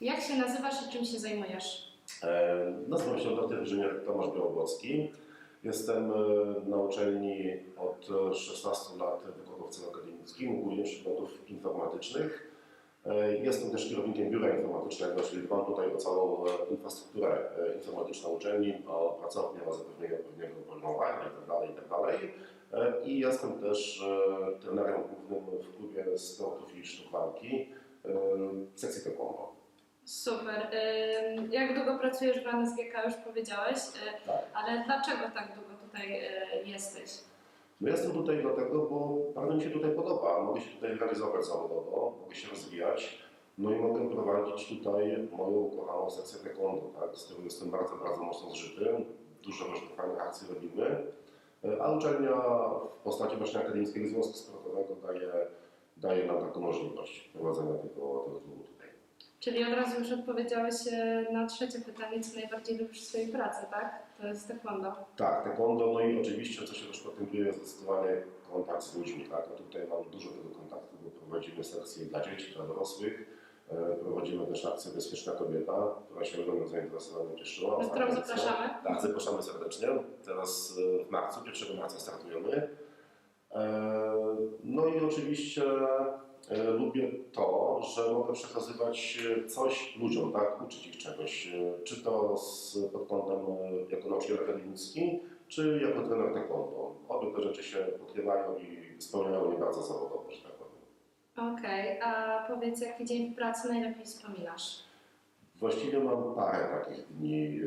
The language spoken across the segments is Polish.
Jak się nazywasz i czym się zajmujesz? E, Nazywam się dr inżynier Tomasz Białobłocki. Jestem e, na uczelni od e, 16 lat wykładowcą akademickim, głównie przedmiotów informatycznych. E, Jestem też kierownikiem biura informatycznego, czyli dbam tutaj o całą e, infrastrukturę e, informatyczną uczelni, o pracownię, o zapewnienie odpowiedniego programowania itd. itd. E, I jestem też e, trenerem głównym w klubie sportów i sztuk walki e, sekcji taekwondo. Super. Jak długo pracujesz w NSGK, już powiedziałeś, y, Tak. ale dlaczego tak długo tutaj y, jesteś? No jestem tutaj dlatego, bo bardzo mi się tutaj podoba. Mogę się tutaj realizować zawodowo, mogę się rozwijać. No i mogę prowadzić tutaj moją ukochaną sekcję taekwondo, tak? z którą jestem bardzo, bardzo mocno zżyty. Dużo różnych fajnych akcji robimy. E, A uczelnia w postaci właśnie Akademickiego Związku Sportowego daje, daje nam taką możliwość prowadzenia tego, tego klubu. Czyli od razu już odpowiedziałeś y, na trzecie pytanie, co najbardziej lubisz w swojej pracy, tak? To jest taekwondo. Tak, taekwondo, no i oczywiście, co się też potęguje, zdecydowanie kontakt z ludźmi, tak, a tutaj mam dużo tego kontaktu, bo prowadzimy sekcje dla dzieci, dla dorosłych, e, prowadzimy też akcję Bezpieczna Kobieta, która się ogromnym zainteresowaniem cieszyła. Na którą zapraszamy? Tak, zapraszamy serdecznie, teraz e, w marcu, 1 marca startujemy. E, No i oczywiście e, lubię to, że mogę przekazywać e, coś ludziom, tak, uczyć ich czegoś, e, czy to z, pod kątem e, jako nauczyciel akademicki, czy jako trener taekwondo. Obie te rzeczy się pokrywają i spełniają mnie bardzo zawodowo, że tak powiem. Okej, a powiedz, jaki dzień w pracy najlepiej wspominasz? Właściwie mam parę takich dni.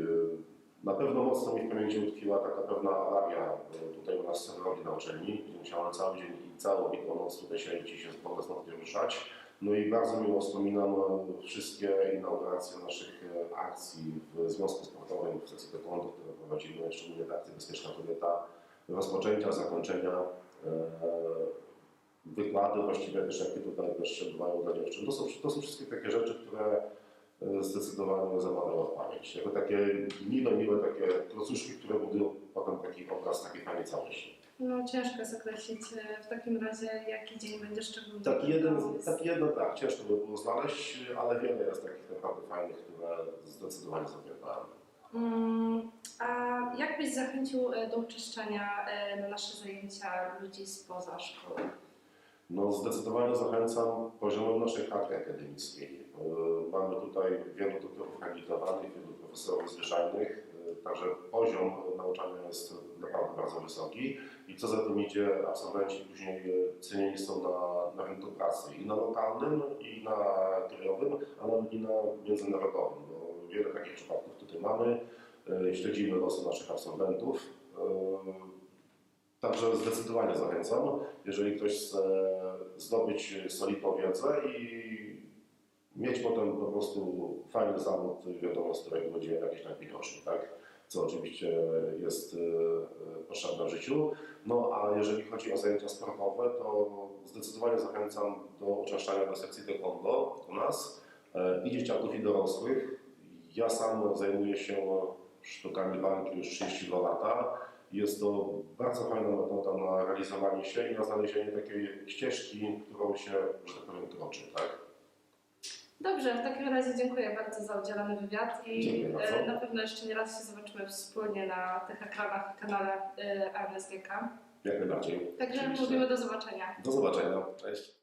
Na pewno mocno mi w pamięci utkwiła taka pewna awaria e, tutaj u nas w Serwowi na uczelni, gdzie musiałem cały dzień i całą biegłą noc tutaj siedzieć i się znów nie ruszać. No i bardzo miło wspominam e, wszystkie inauguracje naszych e, akcji w Związku Sportowym, w sekcji taekwondo, które prowadzimy, szczególnie te akcje Bezpieczna Kobieta, rozpoczęcia, zakończenia, wykłady właściwie też, jakie tutaj też się odbywają dla dziewczyn. To są, to są wszystkie takie rzeczy, które zdecydowanie zapadają w pamięć. Jako takie miłe, miłe takie klocuszki, które budują potem taki obraz takiej fajnej całości. No ciężko jest określić y, w takim razie, jaki dzień będzie szczególny. Taki jeden, taki jedno tak, ciężko by było znaleźć, ale wiele jest takich naprawdę fajnych, które zdecydowanie zapamiętałem. Mm, A jak byś zachęcił y, do uczęszczania y, na nasze zajęcia ludzi spoza szkoły? No zdecydowanie zachęcam naszej kadry akademickiej. Yy, Mamy tutaj wielu doktorów habilitowanych, wielu profesorów zwyczajnych, yy, także poziom nauczania jest naprawdę bardzo wysoki i co za tym idzie, absolwenci później yy, cenieni są na, na rynku pracy i na lokalnym, i na krajowym, a nawet i na międzynarodowym. Bo wiele takich przypadków tutaj mamy, śledzimy losy naszych absolwentów. Także zdecydowanie zachęcam, jeżeli ktoś chce zdobyć solidną wiedzę i mieć potem po prostu fajny zawód, wiadomo, z którego będzie jakiś tam tak? Co oczywiście jest e, potrzebne w życiu. No a jeżeli chodzi o zajęcia sportowe, to zdecydowanie zachęcam do uczęszczania do sekcji taekwondo u nas e, i dzieciaków i dorosłych. Ja sam zajmuję się sztukami walki już 32 lata. Jest to bardzo fajna metoda na realizowanie się i na znalezienie takiej ścieżki, którą się, że tak powiem, kroczy, tak? Dobrze, w takim razie dziękuję bardzo za udzielony wywiad i e, na pewno jeszcze nie raz się zobaczymy wspólnie na tych ekranach i kanale e, Jak najbardziej. Także Oczywiście. mówimy do zobaczenia. Do zobaczenia. Cześć.